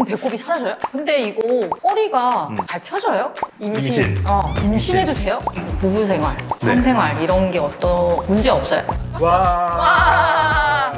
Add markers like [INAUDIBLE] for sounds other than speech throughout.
그럼 배꼽이 사라져요? 근데 이거 허리가 음. 잘 펴져요? 임신. 어, 임신해도 돼요? 부부 생활, 네. 성생활 이런 게 어떤 문제 없어요? 와. 와!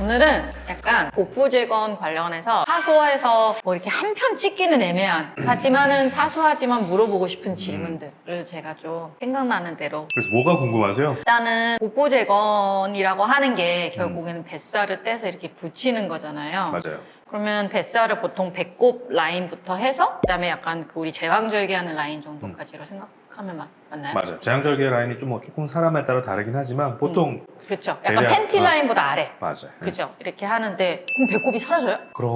오늘은 약간 복부 재건 관련해서 사소해서 뭐 이렇게 한 편 찍기는 애매한 하지만은 사소하지만 물어보고 싶은 질문들을 제가 좀 생각나는 대로 그래서 뭐가 궁금하세요? 일단은 복부 재건이라고 하는 게 결국에는 뱃살을 떼서 이렇게 붙이는 거잖아요. 맞아요. 그러면 뱃살을 보통 배꼽 라인부터 해서 그다음에 약간 그 우리 제왕절개 하는 라인 정도까지로 생각하면 맞, 맞나요? 맞아요. 제왕절개 라인이 좀 뭐 조금 사람에 따라 다르긴 하지만 보통 그렇죠. 약간 대략, 팬티 어. 라인보다 아래. 맞아요. 그렇죠. 이렇게 하는데 그럼 배꼽이 사라져요? 그런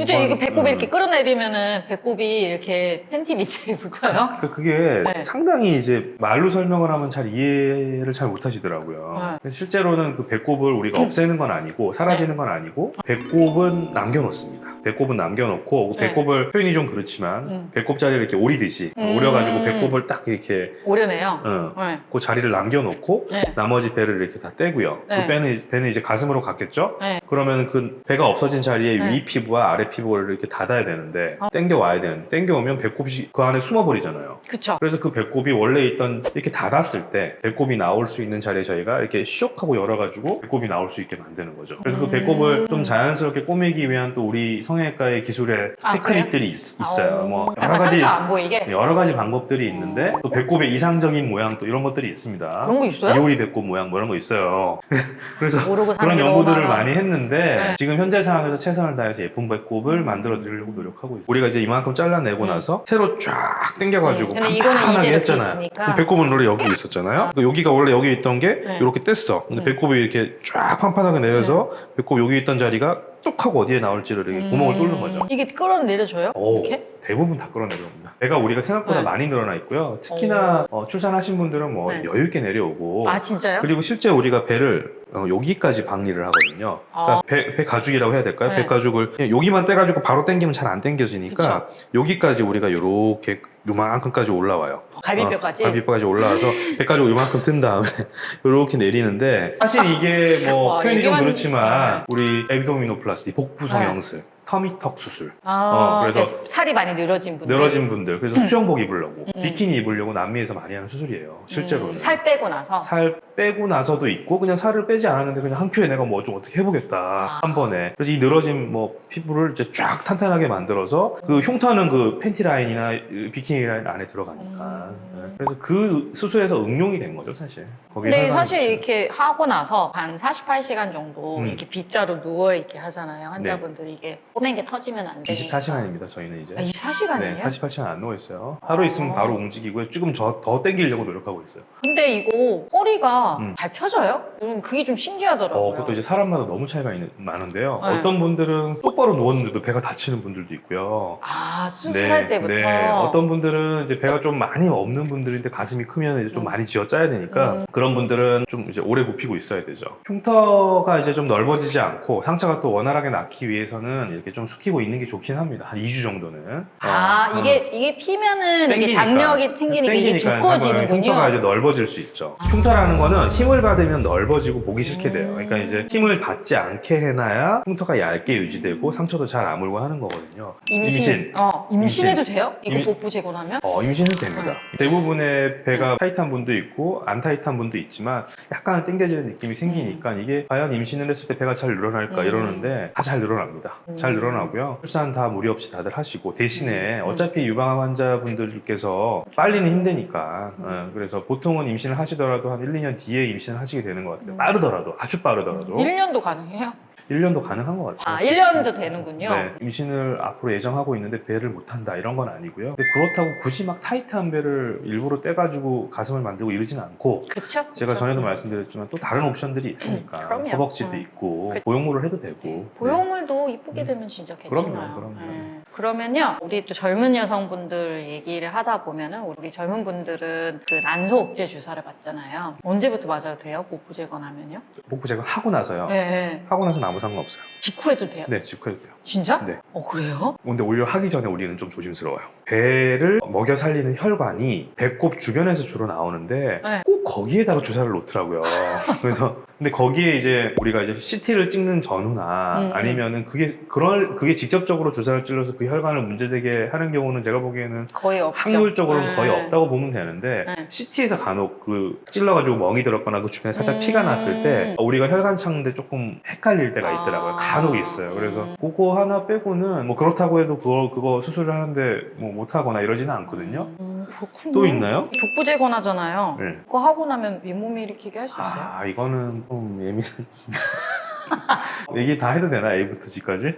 이제 건, 이게 배꼽이 음. 이렇게 끌어내리면은 배꼽이 이렇게 팬티 밑에 [LAUGHS] 붙어요. 그, 그게 네. 상당히 이제 말로 설명을 하면 잘 이해를 잘 못하시더라고요. 네. 실제로는 그 배꼽을 우리가 음. 없애는 건 아니고 사라지는 건 아니고 배꼽은 남겨놓습니다. 배꼽은 남겨놓고 네. 배꼽을 표현이 좀 그렇지만 음. 배꼽 자리를 이렇게 오리듯이 음. 오려가지고 배꼽을 딱 이렇게 오려내요. 어, 네. 그 자리를 남겨놓고 네. 나머지 배를 이렇게 다 떼고요. 네. 그 배는, 배는 이제 가슴으로 갔겠죠? 네. 그러면 그 배가 없어진 자리에 네. 위 피부와 아래 피부를 이렇게 닫아야 되는데 어. 땡겨 와야 되는데 땡겨 오면 배꼽이 그 안에 숨어버리잖아요. 그쵸. 그래서 그 배꼽이 원래 있던 이렇게 닫았을 때 배꼽이 나올 수 있는 자리에 저희가 이렇게 쇽 하고 열어가지고 배꼽이 나올 수 있게 만드는 거죠. 그래서 그 음. 배꼽을 좀 자연스럽게 꾸미기 위한 또 우리 성형외과의 기술의 아, 테크닉들이 있, 어요 어, 뭐 여러 약간 가지 상처 안 보이게 여러 가지 방법들이 있는데 어. 또 배꼽의 이상적인 모양 또 이런 것들이 있습니다. 그런 거 있어요? 이효리 배꼽 모양 뭐 이런 거 있어요. [LAUGHS] 그래서 모르고 사는 그런 게 너무 연구들을 많아. 많이 했는데 네. 지금 현재 상황에서 최선을 다해서 예쁜 배꼽 을 만들어 드리려고 노력하고 있어요. 우리가 이제 이만큼 잘라내고 음. 나서 새로 쫙 당겨가지고 음, 근데 이거는 했잖아요. 있으니까. 그럼 배꼽은 원래 여기 있었잖아요. 그 여기가 원래 여기 있던 게 네. 이렇게 뗐어. 근데 음. 배꼽이 이렇게 쫙 판판하게 내려서 배꼽 여기 있던 자리가 뚝 하고 어디에 나올지를 이렇게 구멍을 뚫는 거죠. 음, 이게 끌어내려줘요? 오, 이렇게? 대부분 다 끌어내려옵니다. 배가 우리가 생각보다 네. 많이 늘어나 있고요. 특히나 어, 출산하신 분들은 뭐 네. 여유 있게 내려오고 아 진짜요? 그리고 실제 우리가 배를 어, 여기까지 박리를 하거든요. 그러니까 아. 배, 배 가죽이라고 해야 될까요? 네. 배 가죽을 그냥 여기만 떼가지고 바로 당기면 잘 안 당겨지니까 여기까지 우리가 이렇게 요만큼까지 올라와요. 갈비뼈까지? 어, 갈비뼈까지 올라와서 배 가죽 요만큼 든 다음에 [LAUGHS] 이렇게 내리는데 사실 이게 뭐 와, 표현이 좀 얘기만 그렇지만 듣- 우리 에비도미노플라스티 복부 성형술 터미턱 수술 아, 어, 그래서 그래서 살이 많이 늘어진 분들 늘어진 분들 그래서 수영복 입으려고 음. 비키니 입으려고 남미에서 많이 하는 수술이에요 실제로는 음, 살 빼고 나서 살 빼고 나서도 있고 그냥 살을 빼지 않았는데 그냥 한 큐에 내가 뭐 좀 어떻게 해보겠다 아. 한 번에 그래서 이 늘어진 뭐 피부를 이제 쫙 탄탄하게 만들어서 그 흉터는 그 팬티 라인이나 이 비키니 라인 안에 들어가니까 음. 네. 그래서 그 수술에서 응용이 된 거죠 사실 거기에 근데 혈관이 사실. 이렇게 하고 나서 한 48시간 정도 음. 이렇게 빗자루 누워 있게 하잖아요 환자분들이 이게 게 터지면 안 되니까 24시간입니다 저희는 이제 아, 24시간이에요? 네 48시간 안 누워 있어요 하루 있으면 아. 바로 움직이고요 조금 저, 더 땡기려고 노력하고 있어요 근데 이거 허리가 음. 잘 펴져요? 음, 그게 좀 신기하더라고요 어, 그것도 이제 사람마다 너무 차이가 있는, 많은데요. 네. 어떤 분들은 똑바로 누웠는데도 배가 다치는 분들도 있고요. 아 수술할 때부터 네. 어떤 분들은 이제 배가 좀 많이 없는 분들인데 가슴이 크면 이제 좀 음. 많이 쥐어 짜야 되니까 음. 그런 분들은 좀 이제 오래 굽히고 있어야 되죠. 흉터가 이제 좀 넓어지지 않고 상처가 또 원활하게 낫기 위해서는 이렇게 좀 숙이고 있는 게 좋긴 합니다. 한 2주 정도는. 아 어, 이게 이게 피면은 이게 땡기니까. 장력이 생기니까 이게 땡기니까 두꺼워지는군요. 흉터가 이제 넓어질 수 있죠. 아. 흉터라는 거는 힘을 받으면 넓어지고 보기 싫게 돼요. 음. 그러니까 이제 힘을 받지 않게 해놔야 흉터가 얇게 유지되고 상처도 잘 아물고 하는 거거든요. 임신. 어, 임신해도 돼요? 이거 임- 복부 재건하면? 어, 임신은 됩니다. 대부분의 배가 타이트한 분도 있고 안 타이트한 분도 있지만 약간 당겨지는 느낌이 생기니까 이게 과연 임신을 했을 때 배가 잘 늘어날까 음. 이러는데 다 잘 늘어납니다. 잘 음. 늘어나고요. 출산 다 무리 없이 다들 하시고 대신에 음. 어차피 유방암 환자분들께서 빨리는 힘드니까 음. 어, 그래서 보통은 임신을 하시더라도 한 1, 2년 뒤에 임신을 하시게 되는 것 같아요. 음. 빠르더라도 아주 빠르더라도 1년도 가능해요? 1년도 가능한 것 같아요. 아, 1년도 되는군요. 네, 임신을 앞으로 예정하고 있는데 배를 못 한다 이런 건 아니고요. 근데 그렇다고 굳이 막 타이트한 배를 일부러 떼가지고 가슴을 만들고 이러진 않고 그쵸? 제가 그쵸. 전에도 말씀드렸지만 또 다른 옵션들이 있으니까 음, [LAUGHS] 그럼요. 허벅지도 음. 있고 그- 보형물을 해도 되고 네. 네. 보형물도 이쁘게 되면 진짜 괜찮아요. 그럼요, 그럼요. 네. 그러면요, 우리 또 젊은 여성분들 얘기를 하다 보면은 우리 젊은 분들은 그 난소 억제 주사를 맞잖아요. 언제부터 맞아도 돼요? 복부 재건하면요? 복부 제거 하고 나서요. 네, 네. 하고 나서는 아무 상관없어요. 직후에도 돼요? 네, 직후해도 돼요. 진짜? 네. 어 그래요? 근데 오히려 하기 전에 우리는 좀 조심스러워요. 배를 먹여 살리는 혈관이 배꼽 주변에서 주로 나오는데 네. 꼭 거기에다가 주사를 놓더라고요. [LAUGHS] 그래서 근데 거기에 이제 우리가 이제 CT를 찍는 전후나 음, 아니면은 그게 그럴 그게 직접적으로 주사를 찔러서 그 혈관을 문제되게 하는 경우는 제가 보기에는 거의 없죠. 확률적으로는 네. 거의 없다고 보면 되는데 네. CT에서 간혹 그 찔러가지고 멍이 들었거나 그 주변에 살짝 음. 피가 났을 때 우리가 혈관 찾는데 조금 헷갈릴 때가 있더라고요. 아. 간혹 있어요. 그래서 음. 그거 하나 빼고는 뭐 그렇다고 해도 그거 그거 수술을 하는데 뭐 못하거나 이러지는 않거든요. 음, 그렇군요. 또 있나요? 복부 제거하잖아요. 네. 그거 하고 나면 윗몸 일으키게 할 수 있어요? 아 이거는 좀 예민한. [LAUGHS] 얘기 다 해도 되나 A부터 G까지?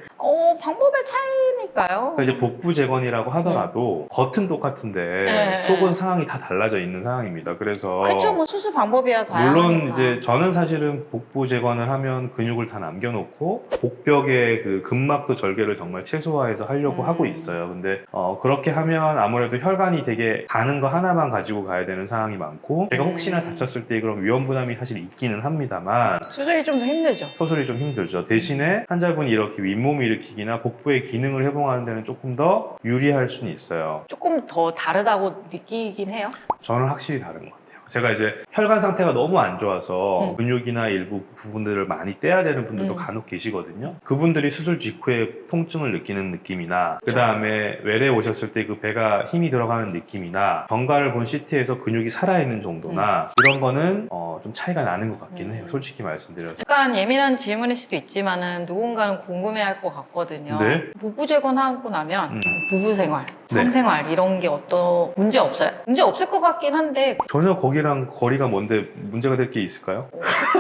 차이니까요. 그러니까 이제 복부 재건이라고 하더라도 겉은 똑같은데 네. 속은 상황이 다 달라져 있는 상황입니다. 그래서 그렇죠. 뭐 수술 방법이야 다양하니까. 물론 이제 저는 사실은 복부 재건을 하면 근육을 다 남겨놓고 복벽의 그 근막도 절개를 정말 최소화해서 하려고 음. 하고 있어요. 근데 어, 그렇게 하면 아무래도 혈관이 되게 가는 거 하나만 가지고 가야 되는 상황이 많고 제가 음. 혹시나 다쳤을 때 그런 위험 부담이 사실 있기는 합니다만 수술이 좀더 힘들죠. 수술이 좀 힘들죠. 대신에 환자분이 이렇게 윗몸 일으키기나 복부의 기능을 회복하는 데는 조금 더 유리할 수는 있어요. 조금 더 다르다고 느끼긴 해요. 저는 확실히 다른 것 같아요. 제가 이제 혈관 상태가 너무 안 좋아서 음. 근육이나 일부 부분들을 많이 떼야 되는 분들도 음. 간혹 계시거든요. 그분들이 수술 직후에 통증을 느끼는 느낌이나 그 다음에 외래 오셨을 때 그 배가 힘이 들어가는 느낌이나 정가를 본 CT에서 근육이 살아있는 정도나 이런 거는 어, 좀 차이가 나는 것 같긴 해요. 음. 솔직히 말씀드려서. 약간 예민한 질문일 수도 있지만은 누군가는 궁금해할 것 같거든요. 네. 부부 재건하고 나면 음. 부부 생활, 네. 성생활 이런 게 어떤 문제 없어요? 문제 없을 것 같긴 한데 전혀 거기랑 거리가 뭔데 문제가 될 게 있을까요?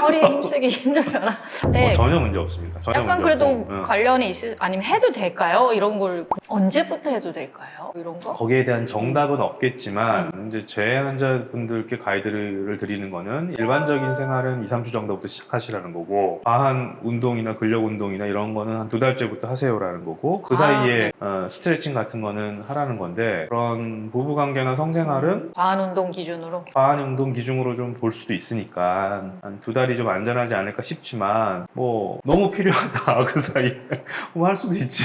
허리에 힘쓰기 [LAUGHS] 힘들려나? 네. 어, 전혀 문제 없습니다. 전혀 약간 문제 그래도 없고, 응. 관련이 있을 아니면 해도 될까요? 이런 걸 언제부터 해도 될까요? 이런 거? 거기에 대한 정답은 없겠지만 음. 이제 제 환자분들께 가이드를 드리는 거는 일반적인 생활은 2, 3주 정도부터 시작하시라는 거고 과한 운동이나 근력 운동이나 이런 거는 한 두 달째부터 하세요라는 거고 그 아, 사이에 네. 어, 스트레칭 같은 거는 하라는 건데 그런 부부 관계나 성생활은 과한 운동 기준으로 과한 운동 기준으로 좀 볼 수도 있으니까 한 두 달이 좀 안전하지 않을까 싶지만 뭐 너무 필요하다 [LAUGHS] 그 사이에 뭐 할 수도 있지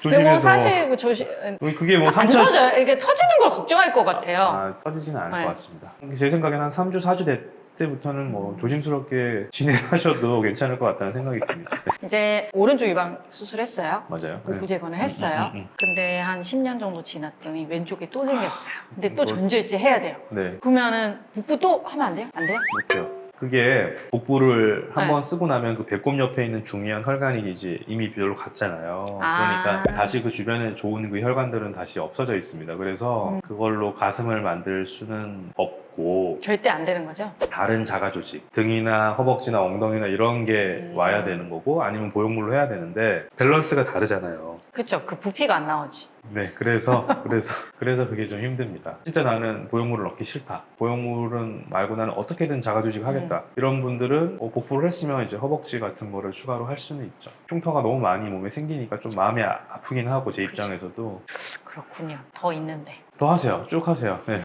조심해서 사실 그 조심 그게 뭐안 상처 터져요. 이게 터지는 걸 걱정할 것 같아요. 아, 터지지는 않을 네. 것 같습니다. 제 생각에는 한 3주, 4주 될 때부터는 뭐 조심스럽게 [LAUGHS] 진행하셔도 괜찮을 것 같다는 생각이 듭니다. 네, 이제 오른쪽 유방 수술했어요. 맞아요. 복부 네. 제거를 했어요. 음, 음, 음. 근데 한 10년 정도 지났더니 왼쪽에 또 생겼어요. 근데 또 뭘- 전절제 해야 돼요. 네, 그러면은 복부 또 하면 안 돼요? 안 돼요? 못해요. 그게 복부를 네. 한번 쓰고 나면 그 배꼽 옆에 있는 중요한 혈관이 이제 이미 별로 갔잖아요. 아. 그러니까 다시 그 주변에 좋은 그 혈관들은 다시 없어져 있습니다. 그래서 음. 그걸로 가슴을 만들 수는 없 고 절대 안 되는 거죠? 다른 자가 조직 등이나 허벅지나 엉덩이나 이런 게 음. 와야 되는 거고 아니면 보형물로 해야 되는데 밸런스가 다르잖아요. 그쵸. 그 부피가 안 나오지. 네, 그래서 [LAUGHS] 그래서 그래서 그게 좀 힘듭니다. 진짜 나는 보형물을 넣기 싫다. 보형물은 말고 나는 어떻게든 자가 조직 하겠다. 이런 분들은 어, 복부를 했으면 이제 허벅지 같은 거를 추가로 할 수는 있죠. 흉터가 너무 많이 몸에 생기니까 좀 마음이 아- 아프긴 하고 제 입장에서도 그렇군요. 더 있는데. 더 하세요. 쭉 하세요. 네.